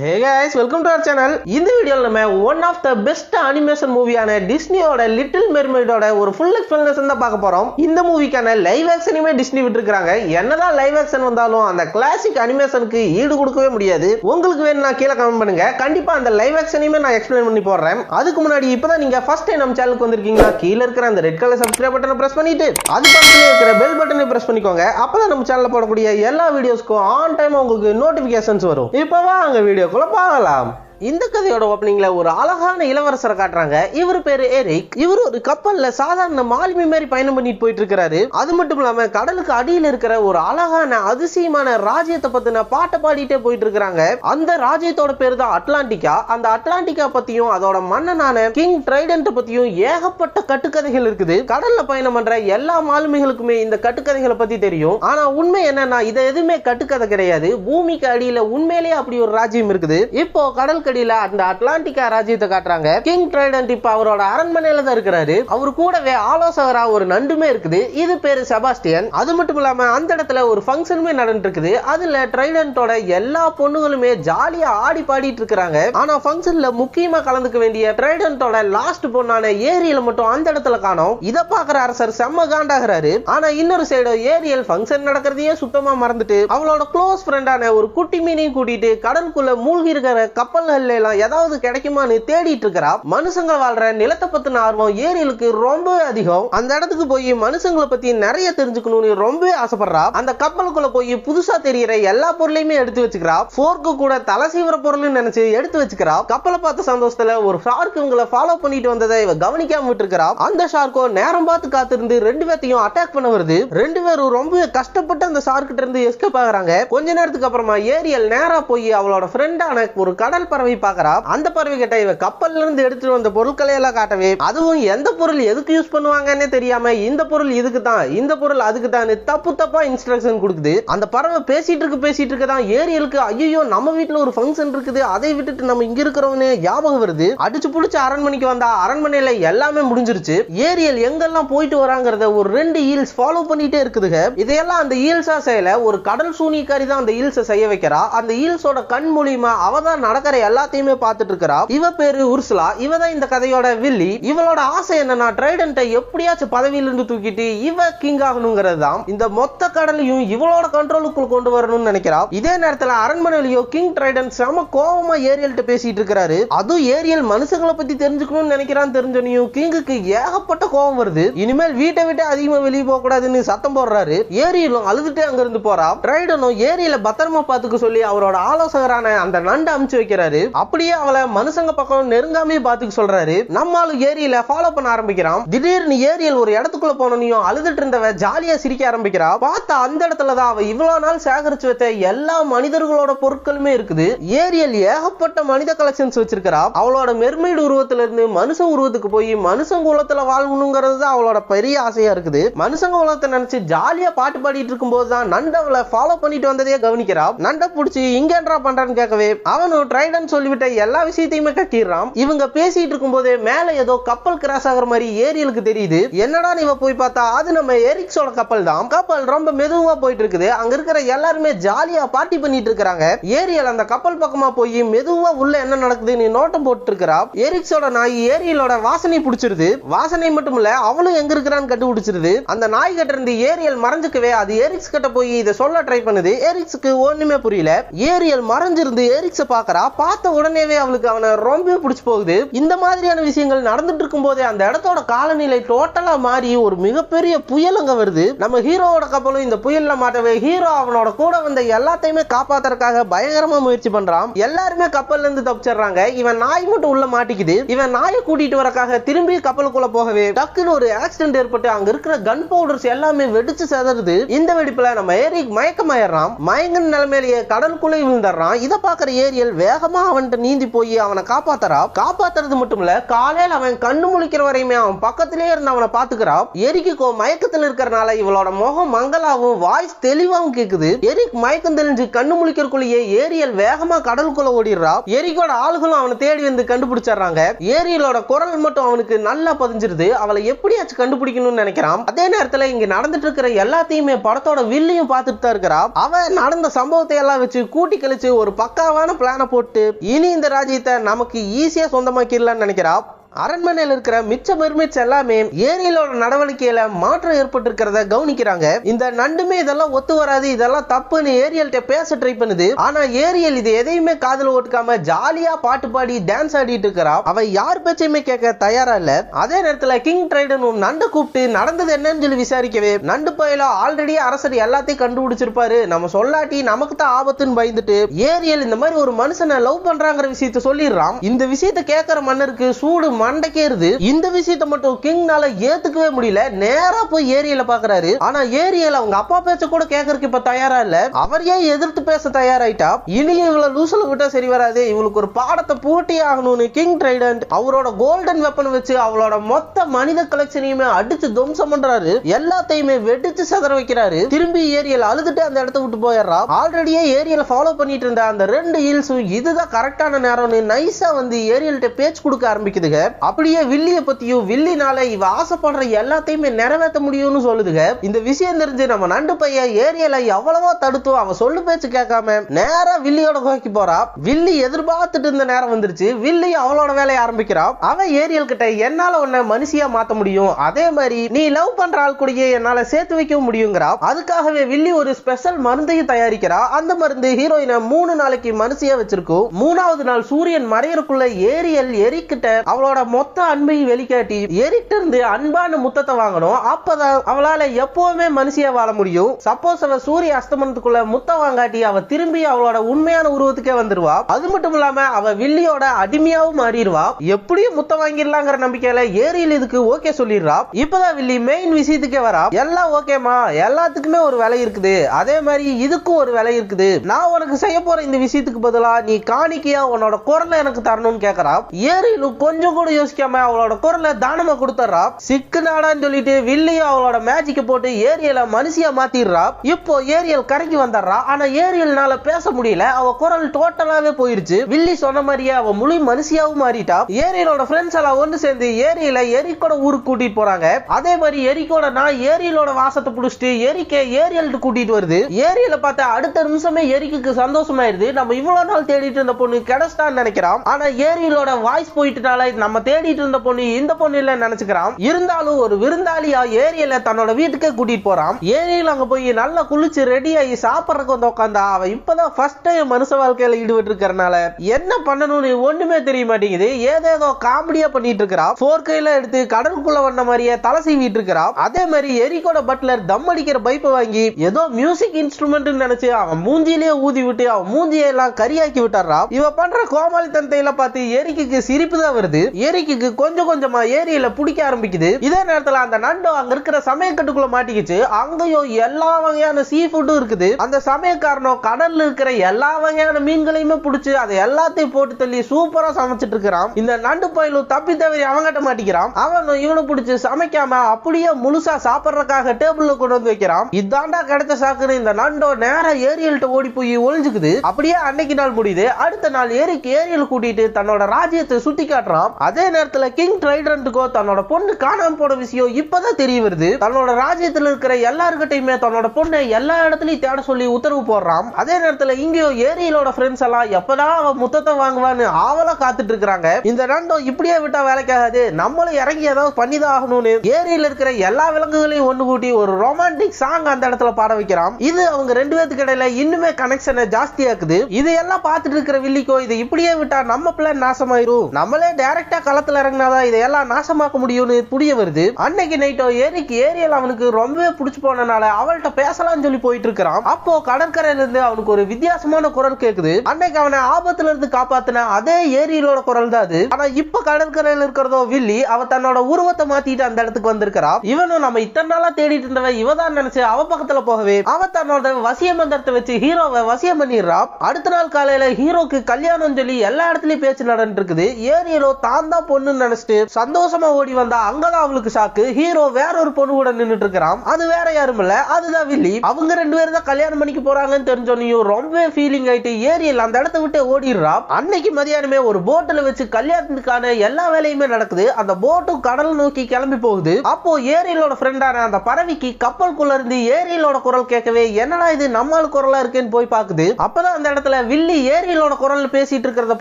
Hey guys welcome to our channel இந்த வீடியோவில் நம்ம one of the best animation மூவியான டிஸ்னியோட லிட்டில் மெர்மெய்டோட ஒரு ஃபுல் எக்ஸ்பிளனேஷன் தான் பார்க்க போகிறோம் இந்த மூவிக்கான லைவ் ஆக்ஷனுமே டிஸ்னி விட்டுருக்காங்க என்னதான் லைவ் ஆக்ஷன் வந்தாலும் அந்த கிளாசிக் அனிமேஷனுக்கு ஈடு கொடுக்கவே முடியாது. உங்களுக்கு வேணும்னா கீழே கமெண்ட் பண்ணுங்க. கண்டிப்பாக அந்த லைவ் ஆக்ஷனையுமே நான் எக்ஸ்பிளைன் பண்ணி போடுறேன். அதுக்கு முன்னாடி இப்போ தான் நீங்கள் ஃபர்ஸ்ட் டைம் நம்ம சேனலுக்கு வந்திருக்கீங்கன்னா கீழே இருக்கிற அந்த ரெட் கலர் சப்ஸ்கிரைப் பட்டனை பிரஸ் பண்ணிட்டு அது பக்கத்தில் இருக்கிற பெல் பட்டனை ப்ரெஸ் பண்ணிக்கோங்க. அப்போ தான் நம்ம சேனலில் போடக்கூடிய எல்லா வீடியோஸ்க்கும் ஆன் டைம் உங்களுக்கு நோட்டிஃபிகேஷன்ஸ் வரும். இப்போ வாங்க video call apa alam? இந்த கதையோட ஓப்பனிங்ல ஒரு அழகான இளவரசரை காட்டுறாங்க. இவர் பேரு எரிக் இவர் ஒரு கப்பல்ல சாதாரண மாலுமி மாதிரி பயணம் பண்ணிட்டு போயிட்டு இருக்காரு அது மட்டும் இல்லாம கடலுக்கு அடியில் இருக்கிற ஒரு அழகான அதிசயமான ராஜ்யத்தை பத்தின பாட்டை பாடிட்டே போயிட்டு இருக்கிறாங்க அந்த ராஜ்யத்தோட பேரு தான் அட்லாண்டிகா. அந்த அட்லாண்டிகா பத்தியும் அதோட மன்னனான கிங் ட்ரைடன்ட் பத்தியும் ஏகப்பட்ட கட்டுக்கதைகள் இருக்குது. கடல்ல பயணம் பண்ற எல்லா மாலுமிகளுக்குமே இந்த கட்டுக்கதைகளை பத்தி தெரியும். ஆனா உண்மை என்னன்னா இது எதுவுமே கட்டுக்கதை கிடையாது. பூமிக்கு அடியில உண்மையிலேயே அப்படி ஒரு ராஜ்யம் இருக்குது. இப்போ கடல் கடியில அந்த அட்லாண்டிக் ராஜ்யத்தை காட்டுறாங்க. கிங் ட்ரைடன்ட் இப்ப அவரோட அரண்மனையில தான் இருக்கிறாரு. அவர் கூடவே ஆலோசகரா ஒரு நண்டுமே இருக்குது. இது பேரு செபாஸ்டியன். அது மட்டும் இல்லாம அந்த இடத்துல ஒரு ஃபங்க்ஷனுமே நடந்துட்டு இருக்குது அதுல ட்ரைடன்ட்டோட எல்லா பொண்ணுகளுமே ஜாலியா ஆடி பாடிட்டு இருக்கிறாங்க. ஆனா ஃபங்க்ஷன்ல முக்கியமா கலந்துக்க வேண்டிய ட்ரைடன்ட்டோட லாஸ்ட் பொண்ணான ஏரியல மட்டும் அந்த இடத்துல காணோம். இதை பாக்குற அரசர் செம்ம காண்டாகிறாரு. ஆனா இன்னொரு சைடு ஏரியல் ஃபங்க்ஷன் நடக்கிறதையே சுத்தமா மறந்துட்டு அவளோட க்ளோஸ் ஃப்ரெண்டான ஒரு குட்டி மீனையும் கூட்டிட்டு கடலுக்குள்ள மூழ்கி இருக்கிற கப்பல்கள்ல எல்லாம் ஏதாவது கிடைக்குமான்னு தேடிட்டு இருக்கிறா. மனுஷங்க வாழ்ற நிலத்தை பத்தின ஆர்வம் ஏரியலுக்கு ரொம்ப அதிகம். அந்த இடத்துக்கு போய் மனுஷங்களை பத்தி நிறைய தெரிஞ்சுக்கணும்னு ரொம்ப ஆசைப்படுறா. அந்த கப்பலுக்குள்ள போய் புதுசா தெரியற எல்லா பொருளையுமே எடுத்து வச்சுக்கிறா. போர்க்கு கூட தலை சீவிர பொருள்னு நினைச்சு எடுத்து வச்சுக்கிறா. கப்பலை பார்த்த சந்தோஷத்துல ஒரு ஷார்க் இவங்களை ஃபாலோ பண்ணிட்டு வந்ததை இவ கவனிக்காம விட்டுருக்கிறா. அந்த ஷார்க்கோ நேரம் பார்த்து காத்திருந்து ரெண்டு பேர்த்தையும் அட்டாக் பண்ண வருது. ரெண்டு பேரும் ரொம்ப கஷ்டப்பட்டு அந்த ஷார்க் கிட்ட இருந்து எஸ்கேப் ஆகுறாங்க. கொஞ்ச நேரத்துக்கு அப்புறமா ஏரியல் நேரா போய் அவளோட ஃப்ரெண்டான ஒரு கடல் பற பறவை பாக்குறா அந்த பறவை கிட்ட இவ கப்பல்ல இருந்து எடுத்துட்டு வந்த பொருட்களை எல்லாம் காட்டவே அதுவும் எந்த பொருள் எதுக்கு யூஸ் பண்ணுவாங்கன்னே தெரியாம இந்த பொருள் இதுக்கு தான் இந்த பொருள் அதுக்கு தான் தப்பு தப்பா இன்ஸ்ட்ரக்ஷன் கொடுக்குது. அந்த பறவை பேசிட்டு இருக்கு பேசிட்டு இருக்க தான் ஏரியலுக்கு ஐயோ நம்ம வீட்டுல ஒரு ஃபங்க்ஷன் இருக்குது அதை விட்டுட்டு நம்ம இங்க இருக்கிறவனே ஞாபகம் வருது. அடிச்சு புடிச்சு அரண்மனைக்கு வந்தா அரண்மனையில எல்லாமே முடிஞ்சிருச்சு. ஏரியல் எங்கெல்லாம் போயிட்டு வராங்கிறத ஒரு ரெண்டு ஈல்ஸ் ஃபாலோ பண்ணிட்டே இருக்குதுங்க. இதையெல்லாம் அந்த ஈல்ஸா செய்யல ஒரு கடல் சூனிக்காரி தான் அந்த ஈல்ஸை செய்ய வைக்கிறா. அந்த ஈல்ஸோட கண் மூலியமா அவ தான் நடக்கிற எல்லாத்தையுமே பார்த்துட்டு இருக்கிறா. இவ பேரு உர்சுலா. இவ தான் இந்த கதையோட வில்லி. இவளோட ஆசை என்னன்னா ட்ரைடன்ட்டை எப்படியாச்சும் பதவியில இருந்து தூக்கிட்டு இவ கிங் ஆகணுங்கிறது தான் இந்த மொத்த கடலையும் இவளோட கண்ட்ரோலுக்குள் கொண்டு வரணும்னு நினைக்கிறா. இதே நேரத்துல அரண்மனையிலயோ கிங் ட்ரைடன் செம கோவமா ஏரியல்கிட்ட பேசிட்டு இருக்கிறாரு. அதுவும் ஏரியல் மனுஷங்களை பத்தி தெரிஞ்சுக்கணும்னு நினைக்கிறான்னு தெரிஞ்சனையும் கிங்குக்கு ஏகப்பட்ட கோவம் வருது. இனிமேல் வீட்டை விட்டு அதிகமா வெளியே போக கூடாதுன்னு சத்தம் போடுறாரு. ஏரியலும் அழுதுட்டே அங்க இருந்து போறா. ட்ரைடனும் ஏரியல பத்திரமா பாத்துக்க சொல்லி அவரோட ஆலோசகரான அந்த நண்டை அமுச்சு வைக்கிறாரு. அப்படியே அவளை மனுஷங்க பக்கம் நெருங்காமே பாத்துக்க சொல்றாரு. நம்மளும் ஏரியில ஃபாலோ பண்ண ஆரம்பிக்கிறான். திடீர்னு ஏரியல் ஒரு இடத்துக்குள்ள போனனையும் அழுதுட்டு இருந்தவ ஜாலியா சிரிக்க ஆரம்பிக்கிறா பார்த்தா அந்த இடத்துல தான் அவ இவ்வளவு நாள் சேகரிச்சு வச்ச எல்லா மனிதர்களோட பொருட்களுமே இருக்குது. ஏரியல் ஏகப்பட்ட மனித கலெக்ஷன்ஸ் வச்சிருக்கிறா. அவளோட மெர்மைடு உருவத்துல இருந்து மனுஷ உருவத்துக்கு போய் மனுஷங்க உலகத்துல வாழணுங்கிறது தான் அவளோட பெரிய ஆசையா இருக்குது. மனுஷங்க உலகத்தை நினைச்சு ஜாலியா பாட்டு பாடிட்டு இருக்கும்போது தான் நண்ட அவளை ஃபாலோ பண்ணிட்டு வந்ததையே கவனிக்கிறா. நண்ட பிடிச்சி இங்க பண்றான்னு கேட்கவே அவனும் ட்ரைடன் சொல்லிவிட்ட எல்லா விஷயத்தையுமே கட்டிடுறான். இவங்க பேசிட்டு இருக்கும்போதே மேல ஏதோ கப்பல் கிராஸ் ஆகுற மாதிரி ஏரியலுக்கு தெரியுது. என்னடா இவ போய் பார்த்தா? அது நம்ம எரிக்ஸோட கப்பல் தான். கப்பல் ரொம்ப மெதுவா போயிட்டு இருக்குது. அங்க இருக்கிற எல்லாருமே ஜாலியா பார்ட்டி பண்ணிட்டு இருக்கிறாங்க. ஏரியல் அந்த கப்பல் பக்கமா போய் மெதுவா உள்ள என்ன நடக்குதுன்னு நோட்டம் போட்டு இருக்கிறா? எரிக்ஸோட நாய் ஏரியலோட வாசனை பிடிச்சிருது. வாசனை மட்டும் இல்ல அவளும் எங்க இருக்கிறான்னு கண்டுபிடிச்சிருது. அந்த நாய் கிட்ட இருந்து ஏரியல் மறைஞ்சுக்கவே அது எரிக்ஸ் கிட்ட போய் இதை சொல்ல ட்ரை பண்ணுது. எரிக்ஸுக்கு ஒண்ணுமே புரியல. ஏரியல் மறைஞ்சிருந்து எரிக்ஸ பாக்குறா பார்த்து உடனேவே அவளுக்கு அவனை ரொம்ப பிடிச்சி போகுது. இந்த மாதிரியான விஷயங்கள் நடந்துட்டு இருக்கும் போதே அந்த இடத்தோட காலநிலை டோட்டலா மாறி ஒரு மிகப்பெரிய புயல் அங்க வருது. நம்ம ஹீரோவோட கப்பலும் இந்த புயல்ல மாட்டவே ஹீரோ அவனோட கூட வந்த எல்லாத்தையுமே காப்பாத்துறதுக்காக பயங்கரமா முயற்சி பண்றான். எல்லாருமே கப்பல்ல இருந்து தப்பிச்சிடுறாங்க. இவன் நாய் மட்டும் உள்ள மாட்டிக்குது. இவன் நாயை கூட்டிட்டு வரக்காக திரும்பி கப்பலுக்குள்ள போகவே டக்குன்னு ஒரு ஆக்சிடென்ட் ஏற்பட்டு அங்க இருக்கிற கன் பவுடர்ஸ் எல்லாமே வெடிச்சு செதறுது. இந்த வெடிப்புல நம்ம ஏரிக் மயக்கமாயிடுறான். மயங்கன் நிலைமையிலேயே கடலுக்குள்ளே விழுந்துடுறான். இதை பாக்குற ஏரியல் வேகமா அவன்கிட்ட நீந்தி போய் அவனை காப்பாத்துறா? காப்பாத்துறது மட்டும் இல்ல காலையில அவன் கண்ணு முழிக்கிற வரையுமே அவன் பக்கத்திலே இருந்து அவனை பாத்துக்கிறா. எரிக்கோ மயக்கத்துல இருக்கிறனால இவளோட முகம் மங்களாவும் வாய்ஸ் தெளிவாவும் கேக்குது. எரிக் மயக்கம் தெளிஞ்சு கண்ணு முழிக்கிறக்குள்ளேயே ஏரியல் வேகமா கடலுக்குள்ள ஓடிடுறா. எரிக்கோட ஆளுகளும் அவனை தேடி வந்து கண்டுபிடிச்சிடுறாங்க. ஏரியலோட குரல் மட்டும் அவனுக்கு நல்லா பதிஞ்சிருது. அவளை எப்படியாச்சும் கண்டுபிடிக்கணும்னு நினைக்கிறான். அதே நேரத்துல இங்க நடந்துட்டு இருக்கிற எல்லாத்தையுமே படத்தோட வில்லையும் பார்த்துட்டு தான் இருக்கிறா. அவன் நடந்த சம்பவத்தை எல்லாம் வச்சு கூட்டி கழிச்சு ஒரு பக்காவான பிளான போட்டு இனி இந்த ராஜ்யத்தை நமக்கு ஈஸியா சொந்தமாக்கிடலான்னு நினைக்கிறா அரண்மனையில் இருக்கிற மிச்ச மெர்மிட்ஸ் எல்லாமே ஏரியலோட நடவடிக்கையில மாற்றம் ஏற்பட்டிருக்கிறத கவனிக்கிறாங்க. இந்த நண்டுமே இதெல்லாம் ஒத்து வராது இதெல்லாம் தப்புன்னு ஏரியல்கிட்ட பேச ட்ரை பண்ணுது. ஆனா ஏரியல் இது எதையுமே காதல ஓட்டுக்காம ஜாலியா பாட்டு பாடி டான்ஸ் ஆடிட்டு இருக்கிறா. அவ யார் பேச்சையுமே கேட்க தயாரா இல்ல. அதே நேரத்துல கிங் ட்ரைடனும் நண்டு கூப்பிட்டு நடந்தது என்னன்னு சொல்லி விசாரிக்கவே நண்டு பயில ஆல்ரெடி அரசர் எல்லாத்தையும் கண்டுபிடிச்சிருப்பாரு. நம்ம சொல்லாட்டி நமக்கு தான் ஆபத்துன்னு பயந்துட்டு ஏரியல் இந்த மாதிரி ஒரு மனுஷனை லவ் பண்றாங்கிற விஷயத்த சொல்லிடுறான். இந்த விஷயத்த கேட்கிற மன்னருக்கு சூடு மண்டைக்கேறுது. இந்த விஷயத்த மட்டும் கிங்னால ஏத்துக்கவே முடியல. நேரா போய் ஏரியல பாக்குறாரு. ஆனா ஏரியல அவங்க அப்பா பேச்ச கூட கேட்கறதுக்கு இப்ப தயாரா இல்ல. அவர் ஏன் எதிர்த்து பேச தயாராயிட்டா? இனியும் இவ்வளவு லூசல விட்டா சரி வராது. இவளுக்கு ஒரு பாடத்தை பூட்டி ஆகணும்னு கிங் ட்ரைடன்ட் அவரோட கோல்டன் வெப்பன் வச்சு அவளோட மொத்த மனித கலெக்ஷனையுமே அடிச்சு துவம்சம் பண்றாரு. எல்லாத்தையுமே வெடிச்சு சதற வைக்கிறாரு. திரும்பி ஏரியல் அழுதுட்டு அந்த இடத்த விட்டு போயிடுறா. ஆல்ரெடியே ஏரியல ஃபாலோ பண்ணிட்டு இருந்த அந்த ரெண்டு ஹீல்ஸும் இதுதான் கரெக்டான நேரம்னு நைஸா வந்து ஏரியல்கிட்ட பேச்சு கொடுக்க ஆரம்பிக்குதுங்க. அப்படியே வில்லிய பத்தியும் வில்லினால இவ ஆசைப்படுற எல்லாத்தையுமே நிறைவேற்ற முடியும்னு சொல்லுதுங்க இந்த விஷயம் தெரிஞ்சு நம்ம நண்டு பையன் ஏரியலை எவ்வளவோ தடுத்தோம் அவன் சொல்லு பேச்சு கேட்காம நேரா வில்லியோட கோக்கி போறா. வில்லி எதிர்பார்த்துட்டு இருந்த நேரம் வந்துருச்சு. வில்லி அவளோட வேலையை ஆரம்பிக்கிறான் அவன் ஏரியல் கிட்ட என்னால உன்னை மனுஷியா மாத்த முடியும். அதே மாதிரி நீ லவ் பண்ற ஆள் கூடயே என்னால சேர்த்து வைக்க முடியுங்கிறா. அதுக்காகவே வில்லி ஒரு ஸ்பெஷல் மருந்தையும் தயாரிக்கிறா. அந்த மருந்து ஹீரோயினை மூணு நாளைக்கு மனுஷியா வச்சிருக்கும். மூணாவது நாள் சூரியன் மறையறக்குள்ள ஏரியல் எரிக்கிட்ட அவளோட மொத்த அன்பையும் வெளிக்காட்டி எரிட்ட இருந்து அன்பான முத்தத்தை வாங்கணும். அப்பதான் அவளால எப்பவுமே மனுஷியா வாழ முடியும். சப்போஸ் அவ சூரிய அஸ்தமனத்துக்குள்ள முத்தம் வாங்காட்டி அவ திரும்பி அவளோட உண்மையான உருவத்துக்கே வந்துருவா. அது மட்டும் இல்லாம அவ வில்லியோட அடிமையாவும் மாறிடுவா. எப்படியும் முத்தம் வாங்கிடலாங்கிற நம்பிக்கையில ஏரியில் இதுக்கு ஓகே சொல்லிடுறா. இப்பதான் வில்லி மெயின் விஷயத்துக்கே வரா. எல்லாம் ஓகேமா எல்லாத்துக்குமே ஒரு விலை இருக்குது. அதே மாதிரி இதுக்கும் ஒரு விலை இருக்குது. நான் உனக்கு செய்ய போற இந்த விஷயத்துக்கு பதிலா நீ காணிக்கையா உன்னோட குரலை எனக்கு தரணும்னு கேக்குறா. ஏரியலும் கொஞ்சம் கூட யோசிக்காம அவளோட குரலை தானமா கொடுத்துறா சிக்கு நாடான்னு சொல்லிட்டு வில்லையும் அவளோட மேஜிக்க போட்டு ஏரியல மனுஷியா மாத்திடுறா இப்போ ஏரியல் கரைக்கு வந்துடுறா ஆனா ஏரியல்னால பேச முடியல. அவ குரல் டோட்டலாவே போயிருச்சு. வில்லி சொன்ன மாதிரியே அவ முழு மனுஷியாவும் மாறிட்டா. ஏரியலோட ஃப்ரெண்ட்ஸ் எல்லாம் ஒன்று சேர்ந்து ஏரியில எரிக்கோட ஊருக்கு கூட்டிட்டு போறாங்க. அதே மாதிரி எரிக்கோட நான் ஏரியலோட வாசத்தை புடிச்சிட்டு எரிக்க ஏரியல் கூட்டிட்டு வருது. ஏரியல பார்த்தா அடுத்த நிமிஷமே எரிக்கு சந்தோஷமாயிருது. நம்ம இவ்வளவு நாள் தேடிட்டு இருந்த பொண்ணு கிடைச்சிட்டான்னு நினைக்கிறான். ஆனா ஏரியலோட வாய்ஸ் போயிட்டனால நம்ம தேடிட்டு இருந்த பொண்ணு இந்த பொண்ணு இல்ல நினைச்சுக்கிறான். இருந்தாலும் ஒரு விருந்தாளியா ஏரியல தன்னோட வீட்டுக்கே கூட்டிட்டு போறான். ஏரியில அங்க போய் நல்லா குளிச்சு ரெடி ஆகி சாப்பிடறதுக்கு வந்து உட்காந்தா அவ இப்பதான் ஃபர்ஸ்ட் டைம் மனுஷ வாழ்க்கையில ஈடுபட்டு இருக்கிறனால என்ன பண்ணணும்னு ஒண்ணுமே தெரிய மாட்டேங்குது. ஏதேதோ காமெடியா பண்ணிட்டு இருக்கிறா போர்க்கையில எடுத்து கடலுக்குள்ள வந்த மாதிரியே தலை சீவிட்டு இருக்கிறா அதே மாதிரி எரிக்கோட பட்லர் தம் அடிக்கிற பைப்பை வாங்கி ஏதோ மியூசிக் இன்ஸ்ட்ருமெண்ட் நினைச்சு அவன் மூஞ்சிலேயே ஊதி விட்டு அவன் மூஞ்சியை எல்லாம் கரியாக்கி விட்டுறா இவ பண்ற கோமாளித்தனத்தை எல்லாம் பார்த்து எரிக்கு சிரிப்பு தான் வருது. எரிக்கு கொஞ்சம் கொஞ்சமா ஏரியில பிடிக்க ஆரம்பிக்குது. இதே நேரத்துல அந்த நண்டு அங்க இருக்கிற சமயக்கட்டுக்குள்ள மாட்டிக்கிச்சு. அங்கேயும் எல்லா வகையான சீ ஃபுட்டும் இருக்குது. அந்த சமயக்காரனும் கடல்ல இருக்கிற எல்லா வகையான மீன்களையுமே பிடிச்சு அதை எல்லாத்தையும் போட்டு தள்ளி சூப்பரா சமைச்சிட்டு இருக்கிறான். இந்த நண்டு பயிலும் தப்பி தவறி அவங்கிட்ட மாட்டிக்கிறான். அவனும் இவனை பிடிச்சு சமைக்காம அப்படியே முழுசா சாப்பிடுறதுக்காக டேபிள்ல கொண்டு வந்து வைக்கிறான். இதாண்டா கிடைச்ச சாக்குன்னு இந்த நண்டோ நேரா ஏரியல்கிட்ட ஓடி போய் ஒழிஞ்சுக்குது அப்படியே அன்னைக்கு நாள் முடியுது. அடுத்த நாள் ஏரிக்கு ஏரியல் கூட்டிட்டு தன்னோட ராஜ்யத்தை சுத்தி காட்டுறான் அதே நேரத்துல கிங் ட்ரைடன்ட்டுக்கோ தன்னோட பொண்ணு காணாம போன விஷயம் இப்பதான் தெரிய வருது. தன்னோட ராஜ்யத்துல இருக்கிற எல்லாருக்கிட்டையுமே தன்னோட பொண்ணை எல்லா இடத்துலயும் தேட சொல்லி உத்தரவு போடுறான். அதே நேரத்துல இங்கேயோ ஏரியலோட ஃப்ரெண்ட்ஸ் எல்லாம் எப்பதான் அவன் முத்தத்தை வாங்குவான்னு ஆவலா காத்துட்டு இருக்காங்க இந்த நண்டோ இப்படியே விட்டா வேலைக்காகாது. நம்மளும் இறங்கி ஏதாவது பண்ணிதான் ஆகணும்னு ஏரியில இருக்கிற எல்லா விலங்குகளையும் ஒண்ணு கூட்டி ஒரு ரொமான்டிக் சாங் அந்த இடத்துல பாட வைக்கிறான். இது அவங்க ரெண்டு பேத்துக்கு இடையில இன்னுமே கனெக்ஷனை ஜாஸ்தியாக்குது. இதையெல்லாம் பார்த்துட்டு இருக்கிற வில்லிக்கோ இதை இப்படியே விட்டா நம்ம பிளான் நாசமாயிரும். நம்மளே டைரக்டா களத்துல இறங்கினாதான் இதையெல்லாம் நாசமாக்க முடியும்னு புரிய வருது. அன்னைக்கு நைட்டோ ஏரிக்கு ஏரியல் அவனுக்கு ரொம்பவே பிடிச்சு போனனால அவள்கிட்ட பேசலாம்னு சொல்லி போயிட்டு இருக்கிறான். அப்போ கடற்கரையில இருந்து அவனுக்கு ஒரு வித்தியாசமான குரல் கேக்குது. அன்னைக்கு அவனை ஆபத்துல இருந்து காப்பாத்தின அதே ஏரியலோட குரல் தான் அது. ஆனா இப்ப கடற்கரையில இருக்கிறதோ வில்லி அவ தன்னோட உருவத்தை மாத்திட்டு அந்த இடத்துக்கு வந்திருக்கிறா. இவனும் நம்ம இத்தனை நாளா தேடிட்டு இருந்தவன் இவதான் நினைச்சு அவ பக்கத்துல போகவே அவ தன்னோட வசிய மந்திரத்தை வச்சு ஹீரோவை வசியம் பண்ணிடுறா. அடுத்த நாள் காலையில ஹீரோக்கு கல்யாணம் சொல்லி எல்லா இடத்துலயும் பேச்சு நடந்துட்டு இருக்குது. ஏரியலோ தான் தான் பொண்ணுன்னு நினைச்சிட்டு சந்தோஷமா ஓடி வந்தா அங்கதான் அவளுக்கு ஷாக்கு ஹீரோ வேற ஒரு பொண்ணு கூட நின்னுட்டு இருக்கிறான். அது வேற யாரும் இல்ல. அதுதான் வில்லி. அவங்க ரெண்டு பேரும் தான் கல்யாணம் பண்ணிக்க போறாங்கன்னு தெரிஞ்சோனையும் ரொம்பவே ஃபீலிங் ஆயிட்டு ஏரியல் அந்த இடத்த விட்டு ஓடிடுறா அன்னைக்கு மதியானமே ஒரு போட்டில் வச்சு கல்யாணத்துக்கான எல்லா வேலையுமே நடக்குது. அந்த போட்டும் கடல் நோக்கி கிளம்பி போகுது. அப்போ ஏரியலோட ஃப்ரெண்டான அந்த பறவைக்கு கப்பலுக்குள்ள இருந்து ஏரியலோட குரல் கேட்கவே என்னடா இது? நம்மால் குரலா இருக்குன்னு போய் பாக்குது. அப்பதான் அந்த இடத்துல வில்லி ஏரியலோட குரல் பேசிட்டு இருக்கிறத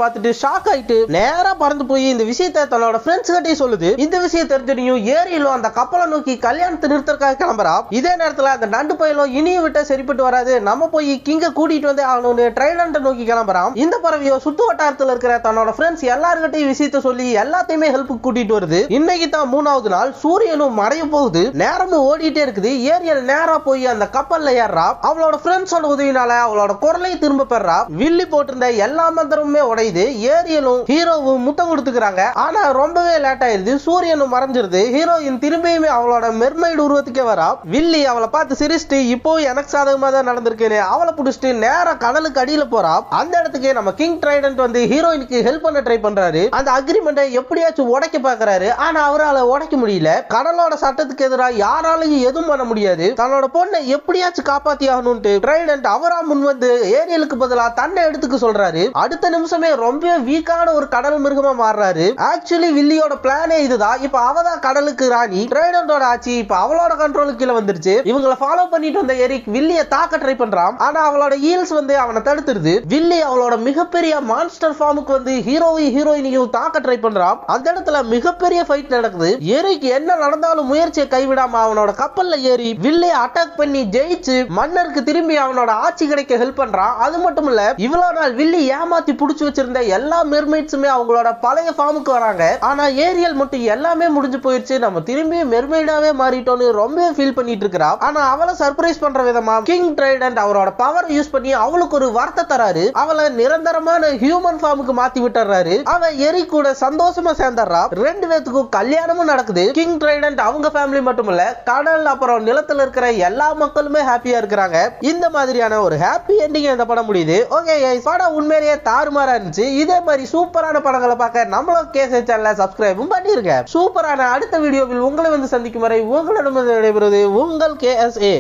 பார்த்துட்டு ஷாக் ஆயிட்டு நேரா பறந்து போய் இந்த விஷயம் விஷயத்த தன்னோட ஃப்ரெண்ட்ஸ் கிட்டே சொல்லுது. இந்த விஷயம் தெரிஞ்சனையும் ஏரியலும் அந்த கப்பலை நோக்கி கல்யாணத்தை நிறுத்தறதுக்காக கிளம்புறா. இதே நேரத்துல அந்த நண்டு பயிலும் இனியும் விட்ட சரிப்பட்டு வராது. நம்ம போய் கிங்க கூட்டிட்டு வந்தே ஆகணும்னு ட்ரைலண்ட நோக்கி கிளம்புறான். இந்த பறவையோ சுத்து வட்டாரத்துல இருக்கிற தன்னோட ஃப்ரெண்ட்ஸ் எல்லாருக்கிட்டையும் விஷயத்த சொல்லி எல்லாத்தையுமே ஹெல்ப் கூட்டிட்டு வருது. இன்னைக்கு தான் மூணாவது நாள். சூரியனும் மறைய போகுது. நேரமும் ஓடிட்டே இருக்குது. ஏரியல் நேரா போய் அந்த கப்பல்ல ஏறா அவளோட ஃப்ரெண்ட்ஸோட உதவினால அவளோட குரலையும் திரும்ப பெறா. வில்லி போட்டிருந்த எல்லா மந்திரமுமே உடையுது. ஏரியலும் ஹீரோவும் முத்தம் கொடுத்துக்கிறாங்க. ஆனா ரொம்பவே லேட் ஆயிருது. சூரியனும் மறைஞ்சிருது. ஹீரோயின் திரும்பியுமே அவளோட மெர்மைடு உருவத்துக்கே வரா. வில்லி அவளை பார்த்து சிரிச்சிட்டு இப்போ எனக்கு சாதகமா தான் நடந்திருக்குன்னு அவளை பிடிச்சிட்டு நேரா கடலுக்கு அடியில போறா. அந்த இடத்துக்கு நம்ம கிங் ட்ரைடன்ட் வந்து ஹீரோயினுக்கு ஹெல்ப் பண்ண ட்ரை பண்றாரு. அந்த அக்ரிமெண்ட்டை எப்படியாச்சும் உடைக்க பாக்குறாரு. ஆனா அவரால உடைக்க முடியல. கடலோட சட்டத்துக்கு எதிராக யாராலையும் எதுவும் பண்ண முடியாது. தன்னோட பொண்ணை எப்படியாச்சும் காப்பாத்தி ஆகணும்ட்டு ட்ரைடன்ட் அவரா முன் வந்து ஏரியலுக்கு பதிலா தன்னை எடுத்துக்க சொல்றாரு. அடுத்த நிமிஷமே ரொம்ப வீக்கான ஒரு கடல் மிருகமா மாறுறாரு. ஆக்சுவலி வில்லியோட பிளானே இதுதான். இப்ப அவதான் கடலுக்கு ராணி. ட்ரைடன்டோட ஆட்சி இப்ப அவளோட கண்ட்ரோலுக்கு கீழே வந்துருச்சு. இவங்களை ஃபாலோ பண்ணிட்டு வந்த எரிக் வில்லிய தாக்க ட்ரை பண்றான். ஆனா அவளோட ஹீல்ஸ் வந்து அவனை தடுத்துருது. வில்லி அவளோட மிகப்பெரிய மான்ஸ்டர் ஃபார்முக்கு வந்து ஹீரோவையும் ஹீரோயினையும் தாக்க ட்ரை பண்றான். அந்த இடத்துல மிகப்பெரிய ஃபைட் நடக்குது. எரிக் என்ன நடந்தாலும் முயற்சியை கைவிடாம அவனோட கப்பல்ல ஏறி வில்லிய அட்டாக் பண்ணி ஜெயிச்சு மன்னருக்கு திரும்பி அவனோட ஆட்சி கிடைக்க ஹெல்ப் பண்றான். அது மட்டும் இல்ல இவ்வளவு நாள் வில்லி ஏமாத்தி புடிச்சு வச்சிருந்த எல்லா மெர்மைட்ஸுமே அவங்களோட பழைய ஃபார்முக்கு வராங்க. ஆனா ஏரியல் மட்டும் எல்லாமே முடிஞ்சு போயிருச்சு. நம்ம திரும்பி மெர்மைடாவே மாறிட்டோம்னு ரொம்ப ஃபீல் பண்ணிட்டு இருக்கிறா. ஆனா அவளை சர்ப்ரைஸ் பண்ற விதமா கிங் ட்ரைடன்ட் அவரோட பவர் யூஸ் பண்ணி அவளுக்கு ஒரு வார்த்தை தராரு. அவளை நிரந்தரமான ஹியூமன் ஃபார்முக்கு மாத்தி விட்டுறாரு. அவ எரி கூட சந்தோஷமா சேர்ந்துடுறா. ரெண்டு பேத்துக்கும் கல்யாணமும் நடக்குது. கிங் ட்ரைடன்ட் அவங்க ஃபேமிலி மட்டும் இல்ல கடல் அப்புறம் நிலத்துல இருக்கிற எல்லா மக்களுமே ஹாப்பியா இருக்கிறாங்க. இந்த மாதிரியான ஒரு ஹாப்பி எண்டிங் இந்த படம் முடியுது. ஓகே படம் உண்மையிலேயே தாறுமாறா இருந்துச்சு. இதே மாதிரி சூப்பரான படங்களை பார்க்க நம்மளும் கேச சேனலை சப்ஸ்கிரைபும் பண்ணிருங்க. சூப்பரான அடுத்த வீடியோவில் உங்களை வந்து சந்திக்கும் வரை உங்களிடம் விடைபெறுவது உங்கள் கேஎஸ்ஏ